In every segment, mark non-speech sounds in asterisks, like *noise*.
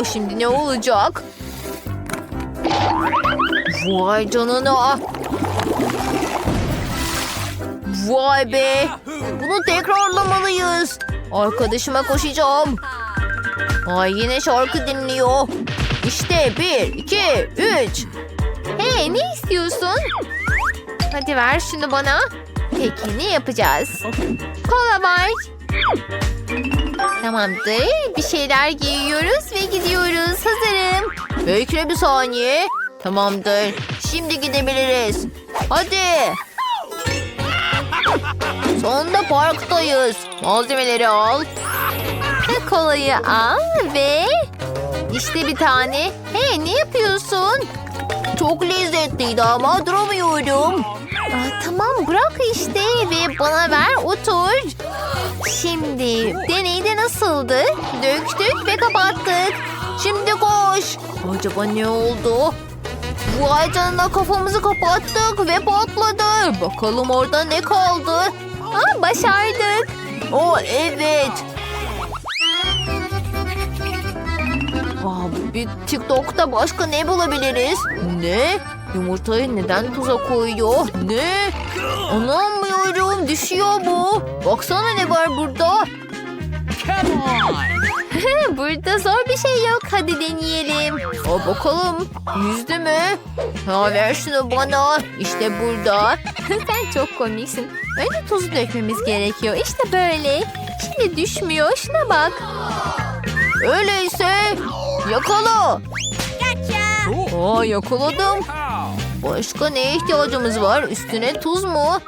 Oo, şimdi ne olacak? Vay canına. Vay be. Bunu tekrarlamalıyız. Arkadaşıma koşacağım. Ay yine şarkı dinliyor. İşte bir, iki, üç. Hey ne istiyorsun? Hadi ver şunu bana. Peki ne yapacağız? Kola var. Tamamdır. Bir şeyler giyiyoruz ve gidiyoruz. Hazırım. Bekle bir saniye. Tamamdır. Şimdi gidebiliriz. Hadi. Sonunda parktayız. Malzemeleri al. Kolayı al ve... işte bir tane. Hey ne yapıyorsun? Çok lezzetliydi ama duramıyorum. Aa, tamam bırak işte ve bana ver otur. Şimdi nasıldı? Döktük ve kapattık. Şimdi koş. Acaba ne oldu? Vay canına kafamızı kapattık ve patladı. Bakalım orada ne kaldı? Aa, başardık. O evet. Aa, bir TikTok'ta başka ne bulabiliriz? Ne? Yumurtayı neden tuza koyuyor? Ne? Anlamıyorum. Düşüyor bu. Baksana ne var burada. *laughs* burada zor bir şey yok. Hadi deneyelim. Aa, bakalım. Yüzdü mü? Ha, ver şunu bana. İşte burada. *laughs* Sen çok komiksin. Önce tuzu dökmemiz gerekiyor. İşte böyle. Şimdi düşmüyor. Şuna bak. Öyleyse yakala. Aa yakaladım. Başka neye ihtiyacımız var? Üstüne tuz mu?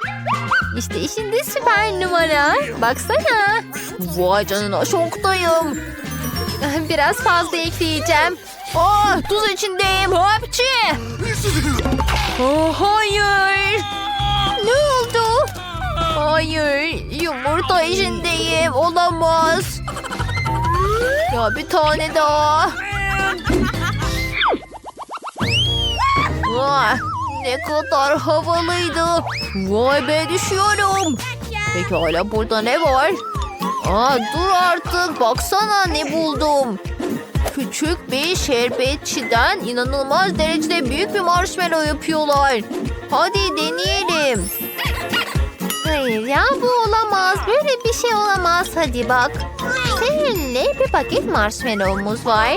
İşte şimdi süper numara. Baksana. Vay canına şoktayım. Biraz fazla ekleyeceğim. Aa tuz içindeyim. Hapçı. Oh, hayır. Ne oldu? Hayır. Yumurta içindeyim. Olamaz. Ya bir tane daha. Vay, ne kadar havalıydı. Vay be düşüyorum. Peki hala burada ne var? Aa, dur artık baksana ne buldum. Küçük bir şerbetçiden inanılmaz derecede büyük bir marshmallow yapıyorlar. Hadi deneyelim. Hayır ya bu olamaz. Böyle bir şey olamaz. Hadi bak. Seninle bir paket marshmallow'umuz var.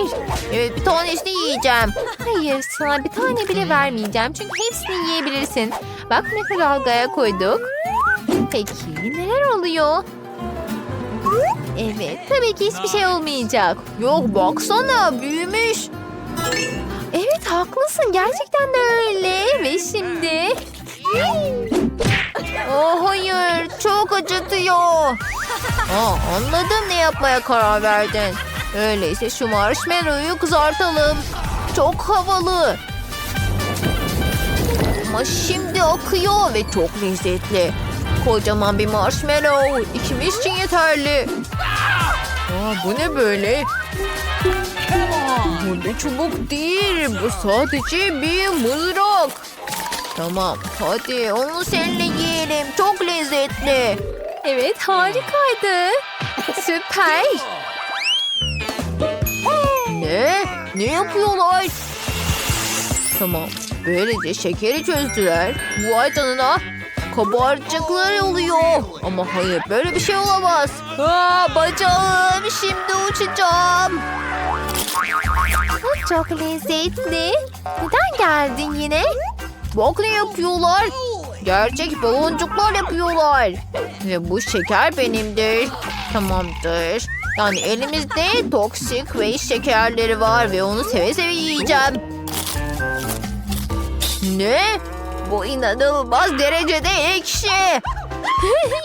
Evet bir tanesini yiyeceğim. Hayır sana bir tane bile vermeyeceğim. Çünkü hepsini yiyebilirsin. Bak mikrodalgaya koyduk. Peki neler oluyor? Evet tabii ki hiçbir şey olmayacak. Yok baksana büyümüş. Evet haklısın gerçekten de öyle. Ve şimdi... Oh hayır çok acıtıyor. Aa, anladım ne yapmaya karar verdin. Öyleyse şu marshmallow'u kızartalım. Çok havalı. Ama şimdi akıyor ve çok lezzetli. Kocaman bir marshmallow. İkimiz için yeterli. Aa, bu ne böyle? Bu bir çubuk değil. Bu sadece bir mızrak. Tamam hadi onu seninle yiyelim. Çok lezzetli. Evet harikaydı. Süper. Ne? Ne yapıyorlar? Tamam. Böylece şekeri çözdüler. Vay canına. Kabarcıklar oluyor. Ama hayır böyle bir şey olamaz. Aa, bacağım şimdi uçacağım. Bu çok lezzetli. Neden geldin yine? Bak ne yapıyorlar. Gerçek baloncuklar yapıyorlar. Ve bu şeker benimdir. Tamamdır. Yani elimizde toksik waste şekerleri var ve onu seve seve yiyeceğim. Ne? Bu inanılmaz derecede ekşi. *laughs*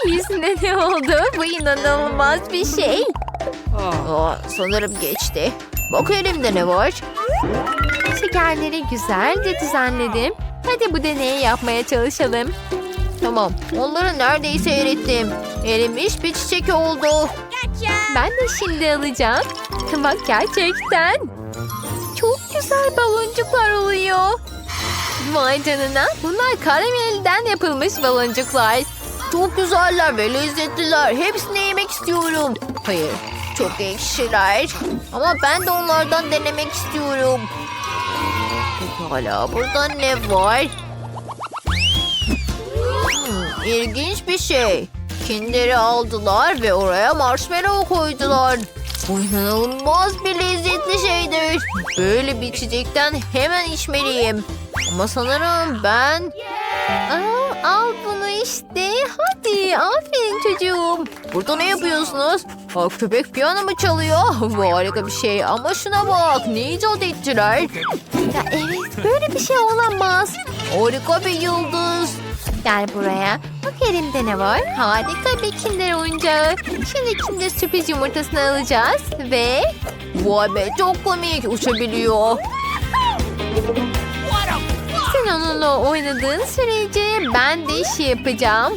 Yüzüne ne oldu? Bu inanılmaz bir şey. Aa, sanırım geçti. Bak elimde ne var? Şekerleri güzelce düzenledim. Hadi bu deneyi yapmaya çalışalım. Tamam. Onları neredeyse erittim. Erimiş bir çiçek oldu. Ben de şimdi alacağım. Bak gerçekten. Çok güzel baloncuklar oluyor. Vay canına. Bunlar karamelden yapılmış baloncuklar. Çok güzeller ve lezzetliler. Hepsini yemek istiyorum. Hayır. çok ekşiler. Ama ben de onlardan denemek istiyorum. Pekala burada ne var? Hmm, ilginç bir şey. Kinder'i aldılar ve oraya marshmallow koydular. Bu inanılmaz bir lezzetli şeydir. Böyle bir içecekten hemen içmeliyim. Ama sanırım ben... Aa, al bunu işte. Hadi aferin çocuğum. Burada ne yapıyorsunuz? Aa, köpek piyano mu çalıyor? Bu harika bir şey ama şuna bak. Ne icat ettiler? Ya evet böyle bir şey olamaz. Harika bir yıldız. Gel buraya. Bak elimde ne var? Harika bir kinder oyuncağı. Şimdi kinder sürpriz yumurtasını alacağız ve... Vay be çok komik uçabiliyor. Sen onunla oynadığın sürece ben de işi yapacağım.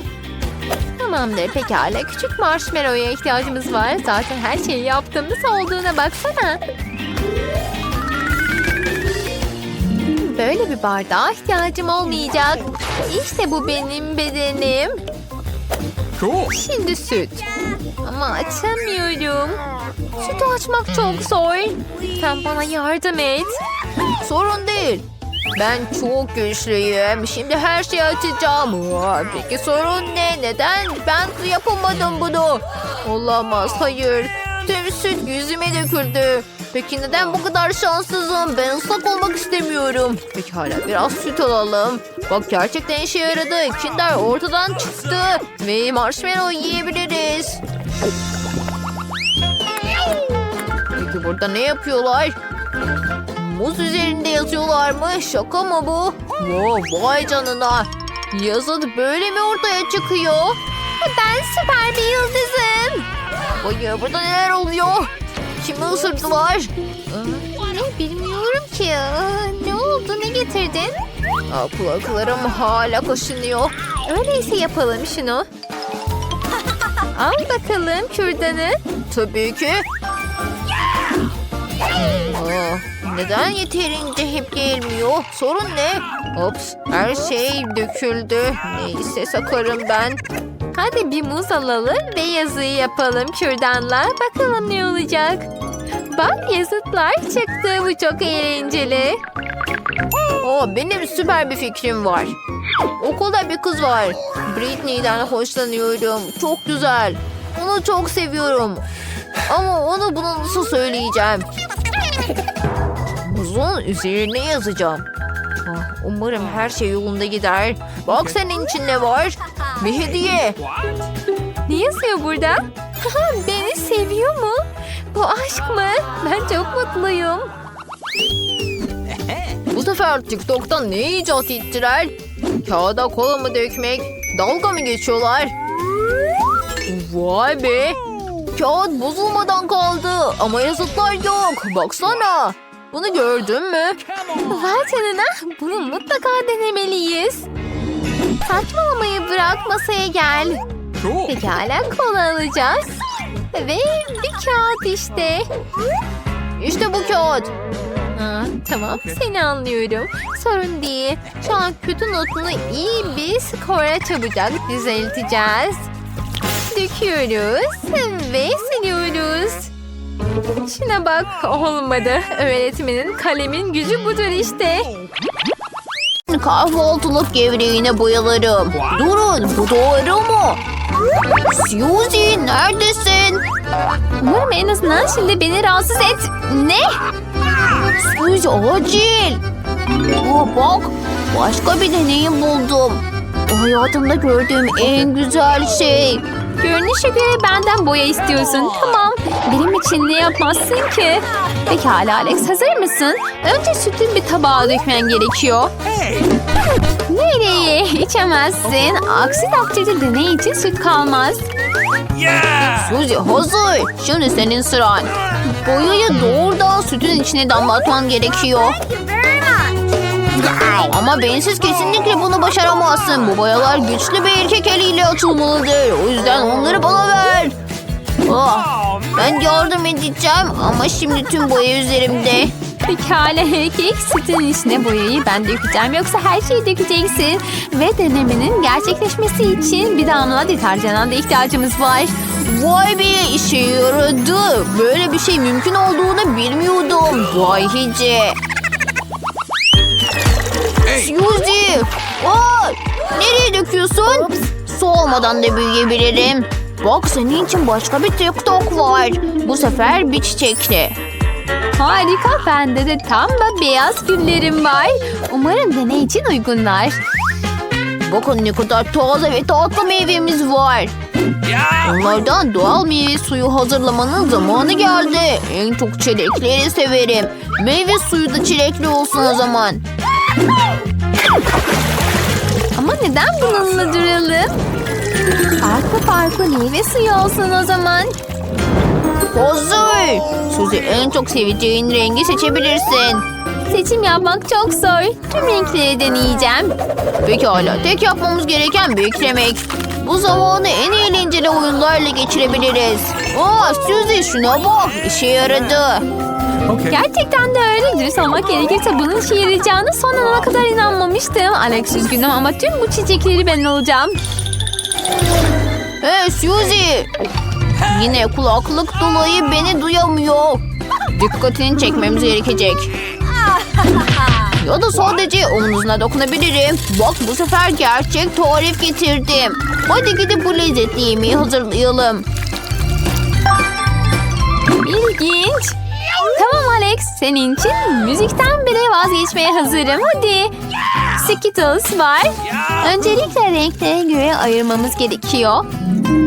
Tamamdır pekala. Küçük marshmallow'a ihtiyacımız var. Zaten her şeyi yaptığımız olduğuna baksana. Böyle bir bardağa ihtiyacım olmayacak. İşte bu benim bedenim. Şimdi süt. Ama açamıyorum. Sütü açmak çok zor. Sen bana yardım et. Sorun değil. Ben çok güçlüyüm. Şimdi her şeyi açacağım. Peki sorun ne? Neden ben yapamadım bunu? Olamaz. Hayır. Tüm süt yüzüme döküldü. Peki neden bu kadar şanssızım? Ben ıslak olmak istemiyorum. Pekala biraz süt alalım. Bak gerçekten işe yaradı. Kinder ortadan çıktı. Ve marshmallow yiyebiliriz. Peki burada ne yapıyorlar? Muz üzerinde yazıyorlar mı? Şaka mı bu? Wow, vay canına. Yazı böyle mi ortaya çıkıyor? Ben süper bir yıldızım. Hayır burada neler oluyor? Kimi ısırdılar? Ne bilmiyorum ki. Ne oldu ne getirdin? Aa, kulaklarım hala kaşınıyor. Öyleyse yapalım şunu. Al bakalım kürdanı. Tabii ki. Aa, neden yeterince hep gelmiyor? Sorun ne? Ops, her şey döküldü. Neyse sakarım ben. Hadi bir muz alalım ve yazıyı yapalım kürdanla. Bakalım ne olacak. Bak yazıtlar çıktı. Bu çok eğlenceli. Aa, benim süper bir fikrim var. Okulda bir kız var. Britney'den hoşlanıyorum. Çok güzel. Onu çok seviyorum. Ama onu bunu nasıl söyleyeceğim? Buzun üzerine yazacağım. Ah, umarım her şey yolunda gider. Bak senin için ne var? Bir hediye. Ne yazıyor burada? Beni seviyor mu? Bu aşk mı? Ben çok mutluyum. Bu sefer TikTok'tan ne icat ettiler? Kağıda kola mı dökmek? Dalga mı geçiyorlar? Vay be! Kağıt bozulmadan kaldı ama yazıtlar yok. Baksana. Bunu gördün mü? Vay canına. Bunu mutlaka denemeliyiz. Saçmalamayı bırak masaya gel. Pekala kola alacağız. Ve bir kağıt işte. İşte bu kağıt. Ha, tamam seni anlıyorum. Sorun değil. Şu an kötü notunu iyi bir skora çabucak düzelteceğiz. Döküyoruz ve siliyoruz. Şuna bak olmadı. Öğretmenin kalemin gücü budur işte. Kahvaltılık gevreğine boyalarım. Durun bu doğru mu? Suzy neredesin? Umarım en azından şimdi beni rahatsız et. Ne? Suzy acil. Aa, bak başka bir deneyim buldum. Bu hayatımda gördüğüm en güzel şey. Görünüşe göre benden boya istiyorsun. Tamam. Benim için ne yapmazsın ki? Pekala Alex hazır mısın? Önce sütün bir tabağa dökmen gerekiyor. Nereye? İçemezsin. Aksi takdirde deney için süt kalmaz. Yeah. Suzy hazır. Şimdi senin sıran. Boyayı doğrudan sütün içine damlatman gerekiyor. Ama bensiz kesinlikle bunu başaramazsın. Bu boyalar güçlü bir erkek eliyle atılmalıdır. O yüzden onları bana ver. Oh, ben yardım edeceğim ama şimdi tüm boya üzerimde. Pekala Kek. Sütün içine boyayı ben dökeceğim. Yoksa her şeyi dökeceksin. Ve denemenin gerçekleşmesi için bir damla deterjana da ihtiyacımız var. Vay be işe yaradı. Böyle bir şey mümkün olduğunu bilmiyordum. Vay hici. Suzy. Aa, nereye döküyorsun? Su olmadan da büyüyebilirim. Bak senin için başka bir TikTok var. Bu sefer bir çiçekli. Harika. Bende de tam da beyaz güllerim var. Umarım deney için uygunlar. Bakın ne kadar taze ve tatlı meyvemiz var. Onlardan doğal meyve suyu hazırlamanın zamanı geldi. En çok çilekleri severim. Meyve suyu da çilekli olsun o zaman. Ama neden bununla duralım? Farklı farklı meyve suyu olsun o zaman. Hazır. Suzy en çok seveceğin rengi seçebilirsin. Seçim yapmak çok zor. Tüm renkleri deneyeceğim. Pekala tek yapmamız gereken beklemek. Bu zamanı en eğlenceli oyunlarla geçirebiliriz. Aa Suzy şuna bak işe yaradı. Okay. Gerçekten de öyle. Dürüst olmak gerekirse bunun işe yarayacağını son ana kadar inanmamıştım. Alex üzgünüm ama tüm bu çiçekleri ben alacağım. Hey Suzy. Yine kulaklık dolayı beni duyamıyor. Dikkatini çekmemiz gerekecek. *laughs* Ya da sadece omuzuna dokunabilirim. Bak bu sefer gerçek tarif getirdim. Hadi gidip bu lezzetli yemeği hazırlayalım. İlginç. Tamam Alex, senin için müzikten bile vazgeçmeye hazırım. Hadi. Skittles var. Öncelikle renklere göre ayırmamız gerekiyor.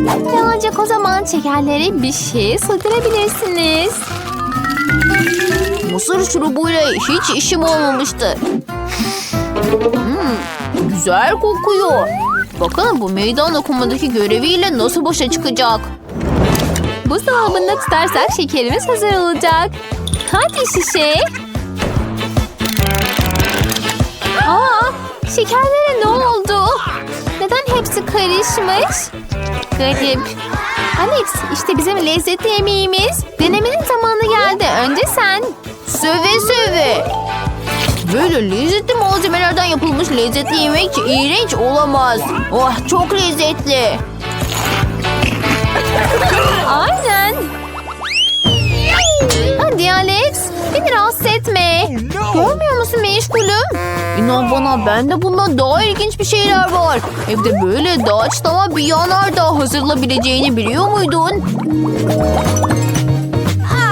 Ve ancak o zaman şekerleri bir şeye sığdırabilirsiniz. Mısır şurubuyla hiç işim olmamıştı. Hmm, güzel kokuyor. Bakalım bu meydan okumadaki göreviyle nasıl başa çıkacak. Buzdolabında tutarsak şekerimiz hazır olacak. Hadi şişe. Aa, şekerlere ne oldu? Neden hepsi karışmış? Garip. Alex, işte bizim lezzetli yemeğimiz. Denemenin zamanı geldi. Önce sen. Söve söve. Böyle lezzetli malzemelerden yapılmış lezzetli yemek iğrenç olamaz. Oh çok lezzetli. Aynen. Hadi Alex, beni rahatsız etme. Görmüyor musun meşgulüm? İnan bana bende bundan daha ilginç bir şeyler var. Evde böyle doğaçlama bir yanardağ hazırlayabileceğini biliyor muydun?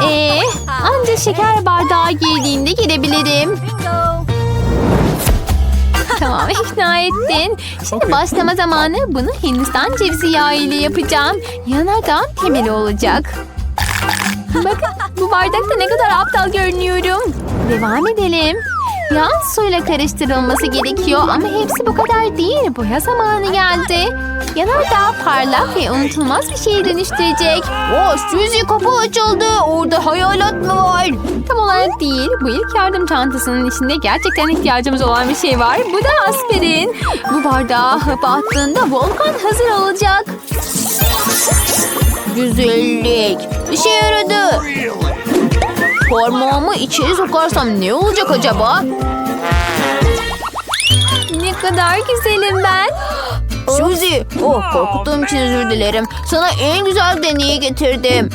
Ee, anca şeker bardağı girdiğinde girebilirim. Tamam ikna ettin. Şimdi başlama zamanı bunu Hindistan cevizi yağı ile yapacağım. Yanardağın temeli olacak. Bakın bu bardakta ne kadar aptal görünüyorum. Devam edelim. Yağ suyla karıştırılması gerekiyor ama hepsi bu kadar değil. Boya zamanı geldi. Yanardağ parlak ve unutulmaz bir şeye dönüştürecek. Oh Suzy kapı açıldı. Orada hayalet mi var? Tam olarak değil. Bu ilk yardım çantasının içinde gerçekten ihtiyacımız olan bir şey var. Bu da aspirin. Bu bardağa hap attığında volkan hazır olacak. Güzellik. İşe yaradı. Parmağımı içeri sokarsam ne olacak acaba? Ne kadar güzelim ben. Suzy, oh korkuttuğum için özür dilerim. Sana en güzel deneyi getirdim.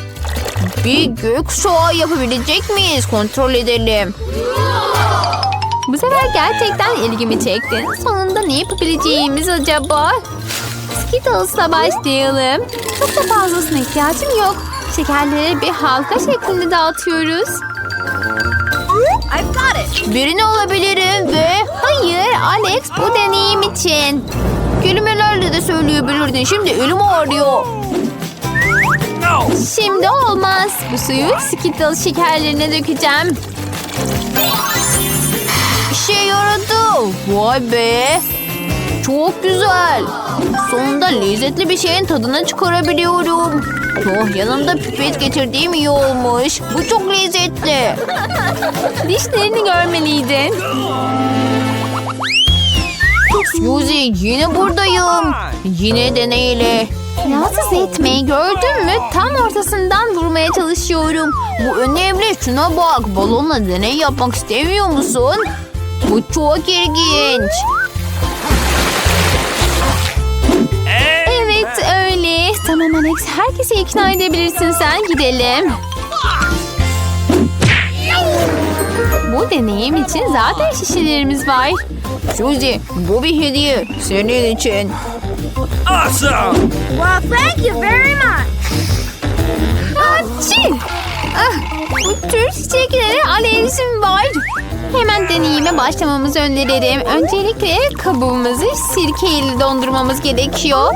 Bir gök şoa yapabilecek miyiz? Kontrol edelim. Bu sefer gerçekten ilgimi çektin. Sonunda ne yapabileceğimiz acaba? Skittles'la başlayalım. Çok da fazlasına ihtiyacım yok. Şekerleri bir halka şeklinde dağıtıyoruz. Birini alabilirim ve... Hayır Alex bu deneyim için. Kelimelerle de söyleyebilirdin. Şimdi elim ağrıyor. Şimdi olmaz. Bu suyu Skittles şekerlerine dökeceğim. İşe yaradı. Vay be. Çok güzel. Sonunda lezzetli bir şeyin tadını çıkarabiliyorum. Oh, yanımda pipet getirdiğim iyi olmuş. Bu çok lezzetli. Dişlerini görmeliydin. Suzy yine buradayım. Yine deneyle. Rahatsız etmeyi gördün mü? Tam ortasından vurmaya çalışıyorum. Bu önemli. Şuna bak. Balonla deney yapmak istemiyor musun? Bu çok ilginç. Tamam Alex herkesi ikna edebilirsin sen gidelim. Bu deneyim için zaten şişelerimiz var. Suzy bu bir hediye. Senin için. Awesome! Well, thank you very much. Açı! Ah, bu tür çiçeklere alerjim var. Hemen deneyime başlamamızı öneririm. Öncelikle kabuğumuzu sirkeyle dondurmamız gerekiyor.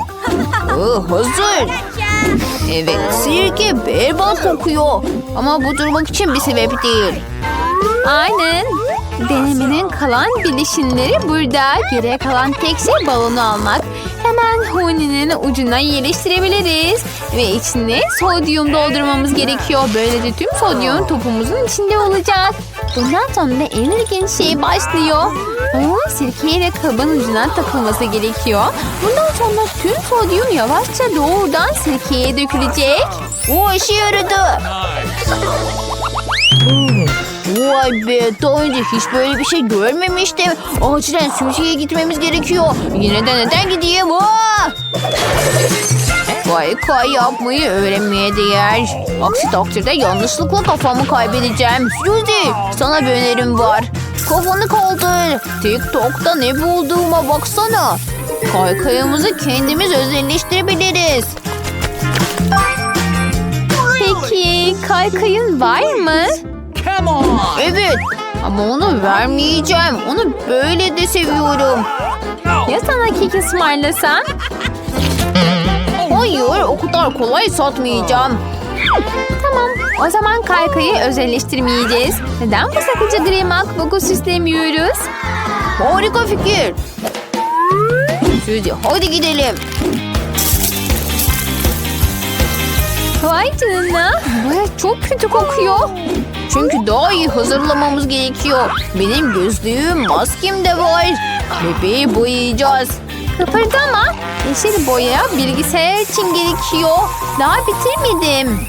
Aa, hazır. Evet sirke berbat kokuyor. Ama bu durmak için bir sebep değil. Aynen. Denemenin kalan bileşenleri burada. Geriye kalan tek şey balonu almak. Hemen huninin ucuna yerleştirebiliriz. Ve içine sodyum doldurmamız gerekiyor. Böylece tüm sodyum topumuzun içinde olacak. Bundan sonra en ilginç şey başlıyor. Onun sirkeyle kabın ucuna takılması gerekiyor. Bundan sonra tüm sodyum yavaşça doğrudan sirkeye dökülecek. O işe yaradı. Vay be daha önce hiç böyle bir şey görmemiştim. Acilen Susie'ye gitmemiz gerekiyor. Yine de neden gideyim? Aa! Vay kay yapmayı öğrenmeye değer. Aksi takdirde yanlışlıkla kafamı kaybedeceğim. Suzy sana bir önerim var. Kafanı kaldır. TikTok'ta ne bulduğuma baksana. Kaykayımızı kendimiz özelleştirebiliriz. Peki kaykayın var mı? Evet ama onu vermeyeceğim. Onu böyle de seviyorum. Ya sana kek ısmarlasam? Hayır o kadar kolay satmayacağım. Tamam. O zaman kaykayı özelleştirmeyeceğiz. Neden bu sakıcı gri makbuku süslemiyoruz? Harika fikir. Suzy hadi gidelim. Vay canına. Baya çok kötü kokuyor. Çünkü daha iyi hazırlamamız gerekiyor. Benim gözlüğüm, maskem de var. Bebeği boyayacağız. Kıpırdama. Yeşil boya bilgisayar için gerekiyor. Daha bitirmedim.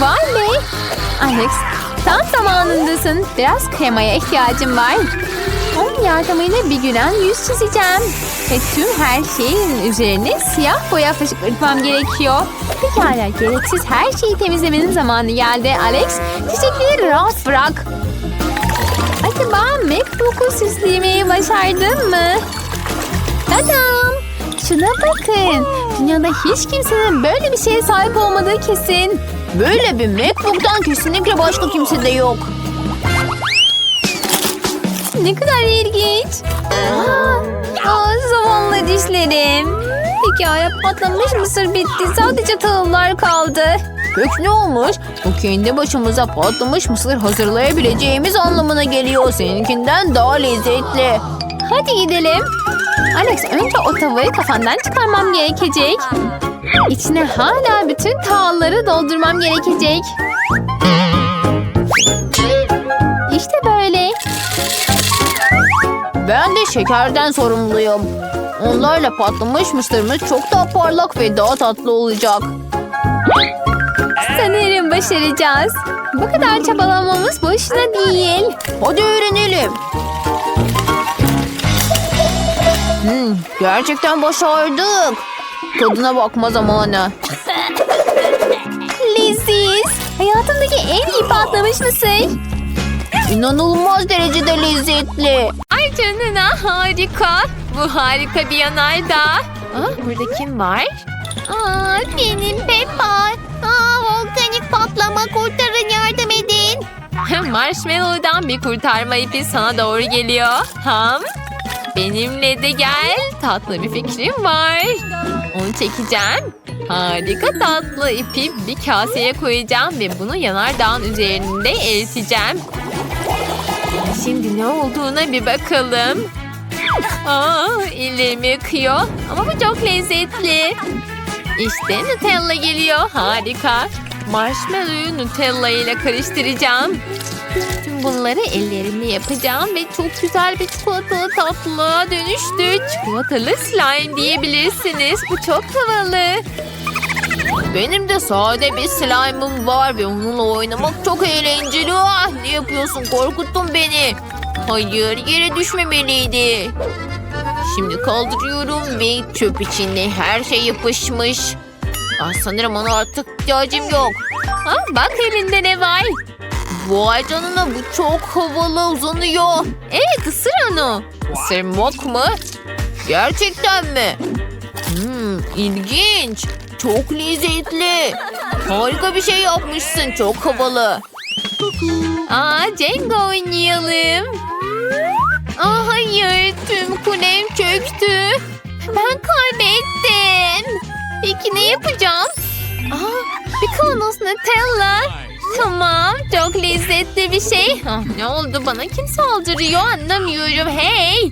Vay be. Alex tam zamanındasın. Biraz kremaya ihtiyacım var. Onun yardımıyla bir gülen yüz çizeceğim. Ve tüm her şeyin üzerine siyah boya fışkırtmam gerekiyor. Pekala gereksiz her şeyi temizlemenin zamanı geldi Alex. Çiçekleri rahat bırak. Acaba MacBook'u süslemeyi başardın mı? Tadam! Şuna bakın. Dünyada hiç kimsenin böyle bir şeye sahip olmadığı kesin. Böyle bir MacBook'tan kesinlikle başka kimse de yok. Ne kadar ilginç. Aa, zavallı dişlerim. Hikaye patlamış mısır bitti. Sadece tahıllar kaldı. Peki ne olmuş? Bu kendi başımıza patlamış mısır hazırlayabileceğimiz anlamına geliyor. Seninkinden daha lezzetli. Hadi gidelim. Alex önce o tavayı kafandan çıkarmam gerekecek. İçine hala bütün tahılları doldurmam gerekecek. İşte böyle. Ben de şekerden sorumluyum. Onlarla patlamış mısırımız çok daha parlak ve daha tatlı olacak. Sanırım başaracağız. Bu kadar çabalamamız boşuna değil. Hadi öğrenelim. Hmm, gerçekten başardık. Tadına bakma zamanı. *laughs* Leziz. Hayatımdaki en iyi patlamış mısır. İnanılmaz derecede lezzetli. Canına harika. Bu harika bir yanardağ. Aa, burada kim var? Aa, benim Peppa. Aa, volkanik patlama kurtarın yardım edin. Marshmallow'dan bir kurtarma ipi sana doğru geliyor. Ham. Benimle de gel. Tatlı bir fikrim var. Onu çekeceğim. Harika tatlı ipi bir kaseye koyacağım ve bunu yanardağın üzerinde eriteceğim. Şimdi ne olduğuna bir bakalım. Aa, ellerimi yakıyor. Ama bu çok lezzetli. İşte Nutella geliyor. Harika. Marshmallow'u Nutella ile karıştıracağım. Tüm bunları ellerimle yapacağım ve çok güzel bir çikolatalı tatlıya dönüştü. Çikolatalı slime diyebilirsiniz. Bu çok havalı. Benim de sade bir slime'ım var ve onunla oynamak çok eğlenceli. Ah, ne yapıyorsun? Korkuttun beni. Hayır, yere düşmemeliydi. Şimdi kaldırıyorum ve çöp içinde her şey yapışmış. Ah, sanırım ona artık ihtiyacım yok. Ha, bak elinde ne var? Vay canına bu çok havalı uzanıyor. Evet ısır onu. Isırmak mı? Gerçekten mi? Hmm, ilginç. Çok lezzetli. Harika bir şey yapmışsın. Çok havalı. Aa Jenga oynayalım. Aa hayır tüm kulem çöktü. Ben kaybettim. Peki ne yapacağım? Aa bir kavanoz Nutella. Tamam çok lezzetli bir şey. Ah, ne oldu bana kim saldırıyor anlamıyorum hey.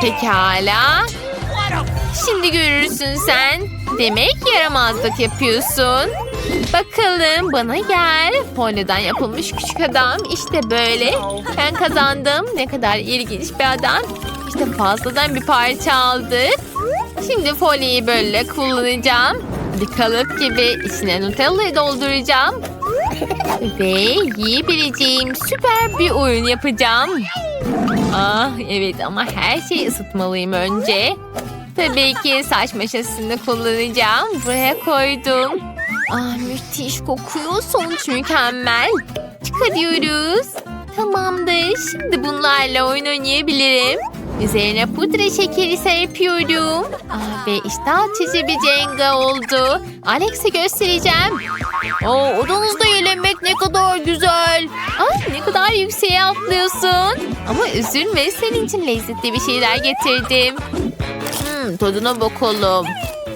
Pekala. Şimdi görürsün sen. Demek yaramazlık yapıyorsun. Bakalım bana gel. Folyodan yapılmış küçük adam. İşte böyle. Ben kazandım. Ne kadar ilginç bir adam. İşte fazladan bir parça aldık. Şimdi folyoyu böyle kullanacağım. Bir kalıp gibi içine Nutella'yı dolduracağım. Ve yiyebileceğim süper bir oyun yapacağım. Ah evet ama her şeyi ısıtmalıyım önce. Tabii ki saç maşasını kullanacağım. Buraya koydum. Ah müthiş kokuyor. Sonuç mükemmel. Çıkarıyoruz. Tamamdır. Şimdi bunlarla oyun oynayabilirim. Üzerine pudra şekeri serpiyorum. Ah, ve iştah açıcı bir Jenga oldu. Alex'e göstereceğim. Aa, odanızda eğlenmek ne kadar güzel. Ay ne kadar yükseğe atlıyorsun. Ama üzülme senin için lezzetli bir şeyler getirdim. Hmm, tadına bakalım.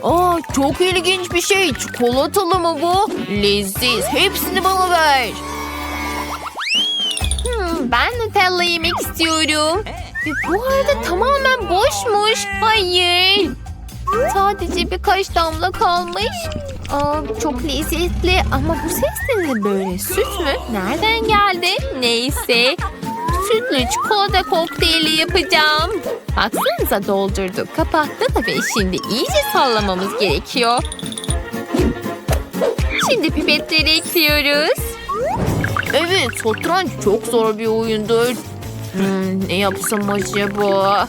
Aa, çok ilginç bir şey. Çikolatalı mı bu? Leziz. Hepsini bana ver. Hmm, ben Nutella yemek istiyorum. Ve bu arada tamamen boşmuş. Hayır. Sadece birkaç damla kalmış. Aa, çok lezzetli ama bu ses de böyle? Süt mü? Nereden geldi? Neyse. Sütlü çikolata kokteyli yapacağım. Baksanıza doldurduk, kapattık ve şimdi iyice sallamamız gerekiyor. Şimdi pipetleri ekliyoruz. Evet, satranç çok zor bir oyundur. Hmm, ne yapsam acaba?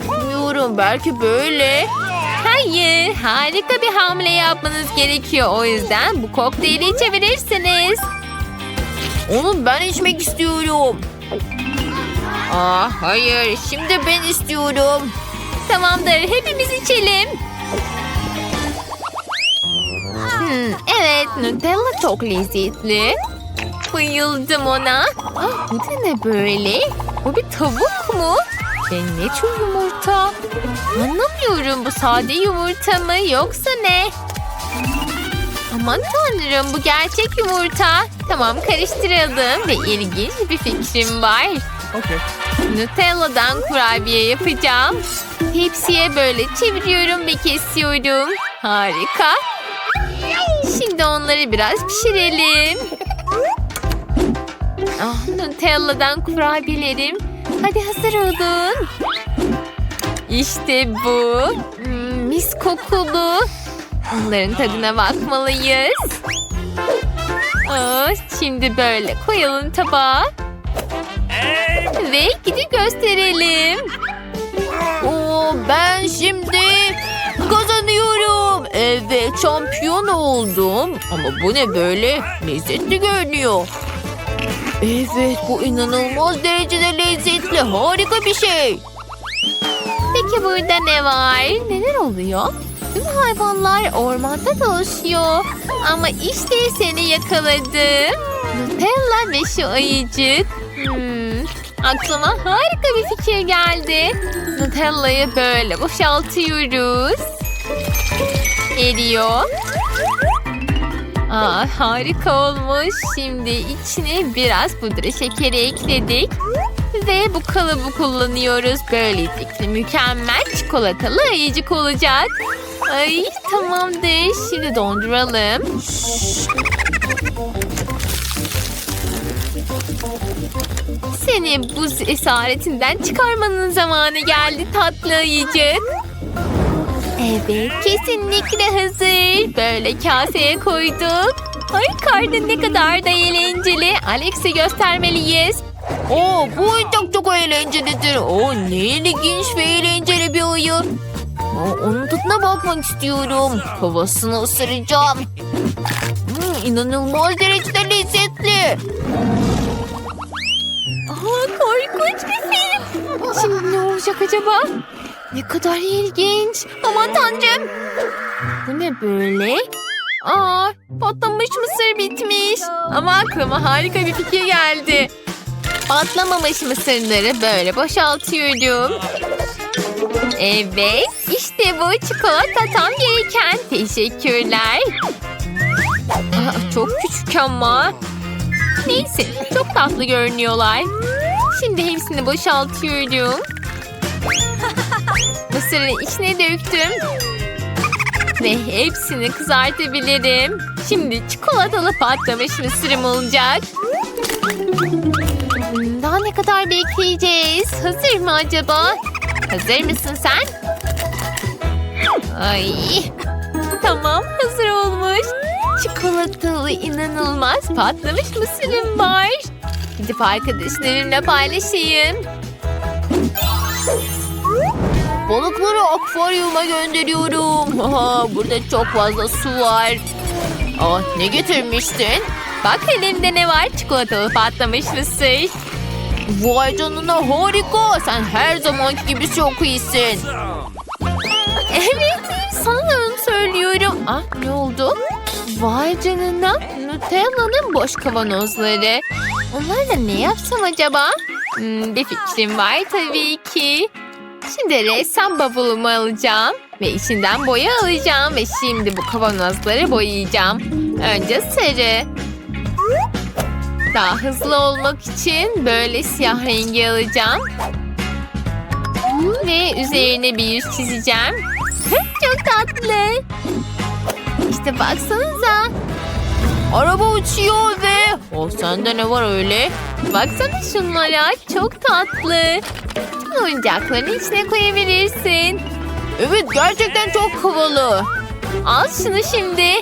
Bilmiyorum, belki böyle. Hayır, harika bir hamle yapmanız gerekiyor. O yüzden bu kokteyli içebilirsiniz. Onu ben içmek istiyorum. Aa, hayır, şimdi ben istiyorum. Tamamdır, hepimiz içelim. Hmm, evet, Nutella çok lezzetli. Bayıldım ona. Ah, bu da ne böyle? Bu bir tavuk mu? Ve ne tür yumurta? Anlamıyorum bu sade yumurta mı yoksa ne? Aman tanrım bu gerçek yumurta. Tamam karıştıralım ve ilginç bir fikrim var. Okay. Nutella'dan kurabiye yapacağım. Tepsiye böyle çeviriyorum ve kesiyorum. Harika. Şimdi onları biraz pişirelim. Ah, Nutella'dan kurabiyelerim. Hadi hazır olun. İşte bu. Hmm, mis kokulu. Onların tadına bakmalıyız. Aa, şimdi böyle koyalım tabağa. Ve gidip gösterelim. Oo, ben şimdi kazanıyorum. Evet, şampiyon oldum. Ama bu ne böyle? Lezzetli görünüyor. Evet, bu inanılmaz derecede lezzetli. Harika bir şey. Peki burada ne var? Neler oluyor? Tüm hayvanlar ormanda dolaşıyor. Ama işte seni yakaladım. Nutella ve şu ayıcık. Hmm, aklıma harika bir fikir geldi. Nutella'yı böyle boşaltıyoruz. Eriyor. Aa, harika olmuş. Şimdi içine biraz pudra şekeri ekledik. Ve bu kalıbı kullanıyoruz. Böylelikle mükemmel çikolatalı ayıcık olacak. Ay tamamdır. Şimdi donduralım. Seni buz esaretinden çıkarmanın zamanı geldi tatlı ayıcık. Evet kesinlikle hazır. Böyle kaseye koyduk. Ay karnın ne kadar da eğlenceli. Alex'e göstermeliyiz. Oo, bu oyun çok çok eğlencelidir. Oo, ne ilginç ve eğlenceli bir oyun. Onun tadına bakmak istiyorum. Havasını ısıracağım. Hmm, inanılmaz derecede lezzetli. Aa, korkunç bir film. Şimdi ne olacak acaba? Ne kadar ilginç. Aman tanrım. Bu ne böyle? Aa, patlamış mısır bitmiş. Ama aklıma harika bir fikir geldi. Patlamamış mısırları böyle boşaltıyorum. Evet, işte bu çikolata tam gereken. Teşekkürler. Aa, çok küçük ama. Neyse, çok tatlı görünüyorlar. Şimdi hepsini boşaltıyorum. *laughs* Mısırın içine döktüm. Ve hepsini kızartabilirim. Şimdi çikolatalı patlamış mısırım olacak. Daha ne kadar bekleyeceğiz? Hazır mı acaba? Hazır mısın sen? Ay. Tamam hazır olmuş. Çikolatalı inanılmaz patlamış mısırım var. Gidip arkadaşlarımla paylaşayım. Balıkları akvaryuma gönderiyorum. Aha, burada çok fazla su var. Aa, ne getirmiştin? Bak elimde ne var? Çikolatalı patlamış mısır. Vay canına harika. Sen her zamanki gibi çok iyisin. Evet, sana da onu söylüyorum. Ah, ne oldu? Vay canına, Nutella'nın boş kavanozları. Onlarla ne yapsam acaba? Hmm, bir fikrim var tabii ki. Şimdi ressam bavulumu alacağım ve içinden boya alacağım ve şimdi bu kavanozları boyayacağım. Önce sarı. Daha hızlı olmak için böyle siyah rengi alacağım. Ve üzerine bir yüz çizeceğim. Çok tatlı. İşte baksanıza. Araba uçuyor ve... O sende ne var öyle? Baksana şunlara. Çok tatlı. Oyuncakların içine koyabilirsin. Evet gerçekten çok havalı. Al şunu şimdi.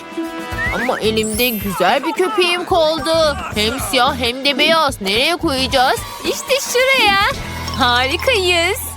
Ama elimde güzel bir köpeğim kaldı. Hem siyah hem de beyaz. Nereye koyacağız? İşte şuraya. Harikayız.